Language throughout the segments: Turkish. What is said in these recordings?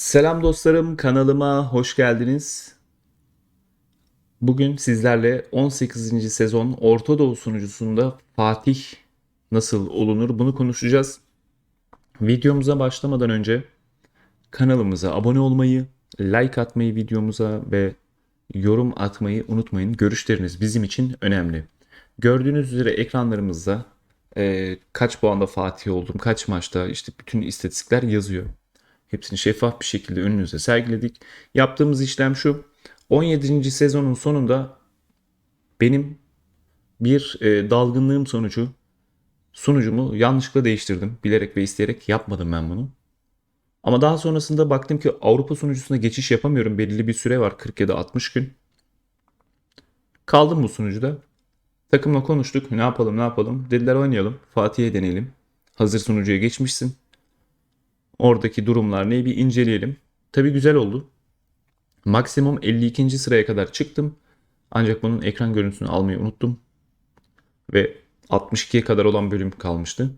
Selam dostlarım, kanalıma hoş geldiniz. Bugün sizlerle 18. sezon Orta Doğu sunucusunda Fatih nasıl olunur bunu konuşacağız. Videomuza başlamadan önce kanalımıza abone olmayı, like atmayı videomuza ve yorum atmayı unutmayın. Görüşleriniz bizim için önemli. Gördüğünüz üzere ekranlarımızda e, kaç puanda Fatih oldum, kaç maçta işte bütün istatistikler yazıyor. Hepsini şeffaf bir şekilde önünüze sergiledik. Yaptığımız işlem şu. 17. sezonun sonunda benim bir e, dalgınlığım sonucu sunucumu yanlışlıkla değiştirdim. Bilerek ve isteyerek yapmadım ben bunu. Ama daha sonrasında baktım ki Avrupa sunucusuna geçiş yapamıyorum. Belirli bir süre var 40 ya da 60 gün. Kaldım bu sunucuda. Takımla konuştuk. Ne yapalım ne yapalım. Dediler oynayalım. Fatih'e deneyelim. Hazır sunucuya geçmişsin. Oradaki durumlar ne bir inceleyelim. Tabii güzel oldu. Maksimum 52. sıraya kadar çıktım. Ancak bunun ekran görüntüsünü almayı unuttum. Ve 62'ye kadar olan bölüm kalmıştı.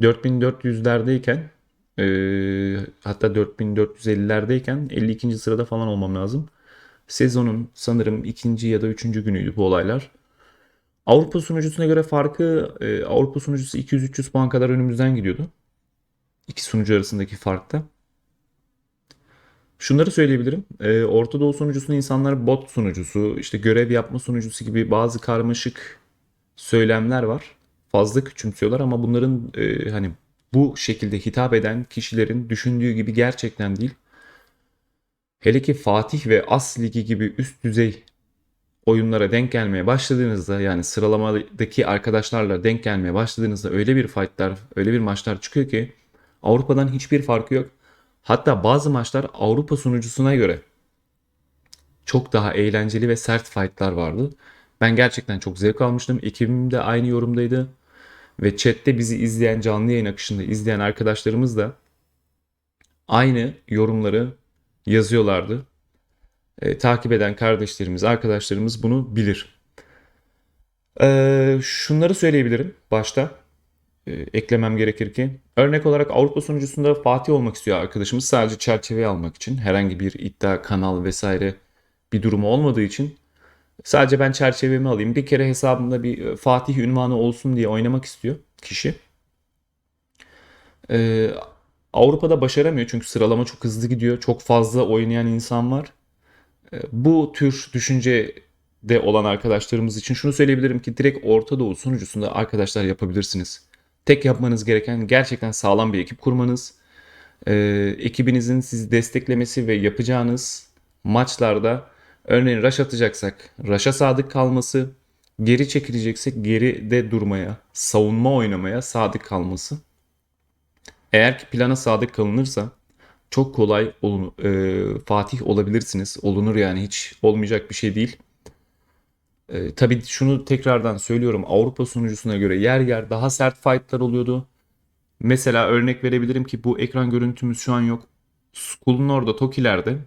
4400'lerdeyken e, hatta 4450'lerdeyken 52. sırada falan olmam lazım. Sezonun sanırım ikinci ya da üçüncü günüydü bu olaylar. Avrupa sunucusuna göre farkı e, Avrupa sunucusu 200-300 puan kadar önümüzden gidiyordu. İki sunucu arasındaki farkta. Şunları söyleyebilirim. E, Orta Doğu sunucusunu insanlar bot sunucusu, işte görev yapma sunucusu gibi bazı karmaşık söylemler var. Fazla küçümsüyorlar ama bunların e, hani bu şekilde hitap eden kişilerin düşündüğü gibi gerçekten değil. Hele ki Fatih ve As Ligi gibi üst düzey oyunlara denk gelmeye başladığınızda yani sıralamadaki arkadaşlarla denk gelmeye başladığınızda öyle bir fightlar, öyle bir maçlar çıkıyor ki Avrupa'dan hiçbir farkı yok. Hatta bazı maçlar Avrupa sunucusuna göre çok daha eğlenceli ve sert fightlar vardı. Ben gerçekten çok zevk almıştım. Ekibim de aynı yorumdaydı. Ve chatte bizi izleyen, canlı yayın akışında izleyen arkadaşlarımız da aynı yorumları yazıyorlardı. E, takip eden kardeşlerimiz, arkadaşlarımız bunu bilir. E, şunları söyleyebilirim başta e, eklemem gerekir ki. Örnek olarak Avrupa sunucusunda Fatih olmak istiyor arkadaşımız sadece çerçeveyi almak için. Herhangi bir iddia, kanal vesaire bir durumu olmadığı için sadece ben çerçevemi alayım. Bir kere hesabımda bir e, Fatih ünvanı olsun diye oynamak istiyor kişi. Ee, Avrupa'da başaramıyor çünkü sıralama çok hızlı gidiyor. Çok fazla oynayan insan var. Ee, bu tür düşüncede olan arkadaşlarımız için şunu söyleyebilirim ki direkt Orta Doğu sunucusunda arkadaşlar yapabilirsiniz. Tek yapmanız gereken gerçekten sağlam bir ekip kurmanız. Ee, ekibinizin sizi desteklemesi ve yapacağınız maçlarda örneğin rush atacaksak rush'a sadık kalması, geri çekileceksek geride durmaya, savunma oynamaya sadık kalması. Eğer ki plana sadık kalınırsa çok kolay olun, e, Fatih olabilirsiniz. Olunur yani hiç olmayacak bir şey değil. E, tabii şunu tekrardan söylüyorum. Avrupa sunucusuna göre yer yer daha sert fightlar oluyordu. Mesela örnek verebilirim ki bu ekran görüntümüz şu an yok. School'un orada Toki'lerde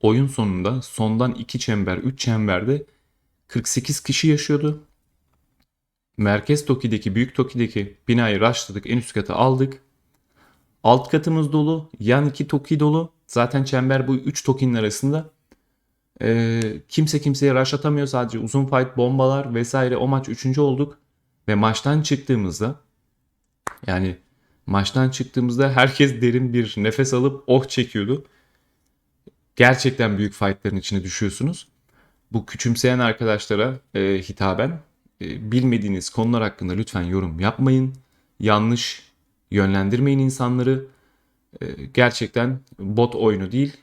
oyun sonunda sondan 2 çember 3 çemberde 48 kişi yaşıyordu. Merkez Toki'deki büyük Toki'deki binayı rushladık en üst kata aldık. Alt katımız dolu yan iki Toki dolu. Zaten çember bu 3 Toki'nin arasında. Ee, kimse kimseye rush atamıyor sadece uzun fight bombalar vesaire o maç 3. olduk. Ve maçtan çıktığımızda yani maçtan çıktığımızda herkes derin bir nefes alıp oh çekiyordu. Gerçekten büyük fightların içine düşüyorsunuz. Bu küçümseyen arkadaşlara e, hitaben e, bilmediğiniz konular hakkında lütfen yorum yapmayın. Yanlış yönlendirmeyin insanları. E, gerçekten bot oyunu değil.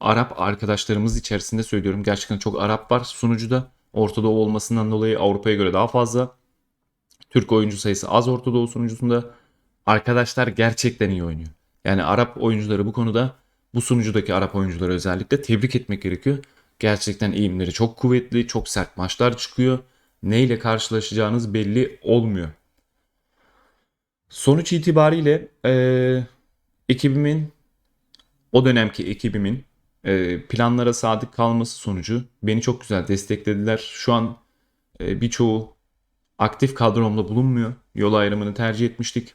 Arap arkadaşlarımız içerisinde söylüyorum. Gerçekten çok Arap var sunucuda. Orta Doğu olmasından dolayı Avrupa'ya göre daha fazla. Türk oyuncu sayısı az Orta Doğu sunucusunda. Arkadaşlar gerçekten iyi oynuyor. Yani Arap oyuncuları bu konuda bu sunucudaki Arap oyuncuları özellikle tebrik etmek gerekiyor. Gerçekten eğimleri çok kuvvetli, çok sert maçlar çıkıyor. Neyle karşılaşacağınız belli olmuyor. Sonuç itibariyle e, ekibimin o dönemki ekibimin planlara sadık kalması sonucu beni çok güzel desteklediler. Şu an e, birçoğu aktif kadromda bulunmuyor. Yol ayrımını tercih etmiştik.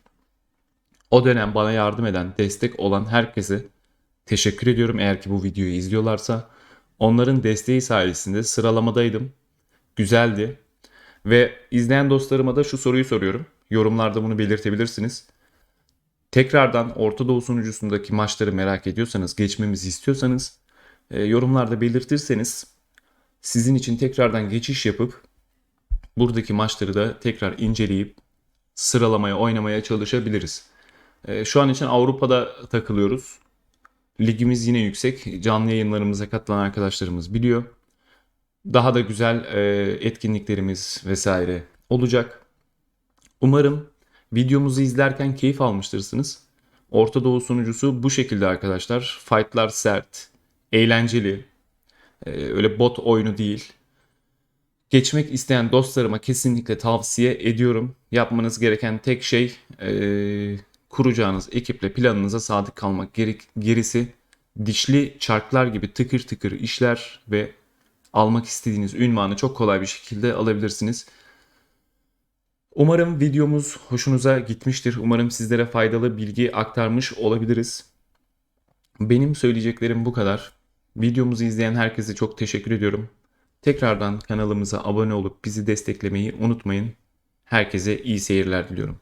O dönem bana yardım eden, destek olan herkese teşekkür ediyorum eğer ki bu videoyu izliyorlarsa. Onların desteği sayesinde sıralamadaydım. Güzeldi. Ve izleyen dostlarıma da şu soruyu soruyorum. Yorumlarda bunu belirtebilirsiniz. Tekrardan Orta Doğu sunucusundaki maçları merak ediyorsanız, geçmemizi istiyorsanız e, yorumlarda belirtirseniz sizin için tekrardan geçiş yapıp buradaki maçları da tekrar inceleyip sıralamaya oynamaya çalışabiliriz. E, şu an için Avrupa'da takılıyoruz. Ligimiz yine yüksek. Canlı yayınlarımıza katılan arkadaşlarımız biliyor. Daha da güzel e, etkinliklerimiz vesaire olacak. Umarım videomuzu izlerken keyif almıştırsınız. Orta Doğu sunucusu bu şekilde arkadaşlar. Fightlar sert, eğlenceli. E, öyle bot oyunu değil. Geçmek isteyen dostlarıma kesinlikle tavsiye ediyorum. Yapmanız gereken tek şey e, kuracağınız ekiple planınıza sadık kalmak. Geri, gerisi dişli çarklar gibi tıkır tıkır işler ve almak istediğiniz ünvanı çok kolay bir şekilde alabilirsiniz. Umarım videomuz hoşunuza gitmiştir. Umarım sizlere faydalı bilgi aktarmış olabiliriz. Benim söyleyeceklerim bu kadar. Videomuzu izleyen herkese çok teşekkür ediyorum. Tekrardan kanalımıza abone olup bizi desteklemeyi unutmayın. Herkese iyi seyirler diliyorum.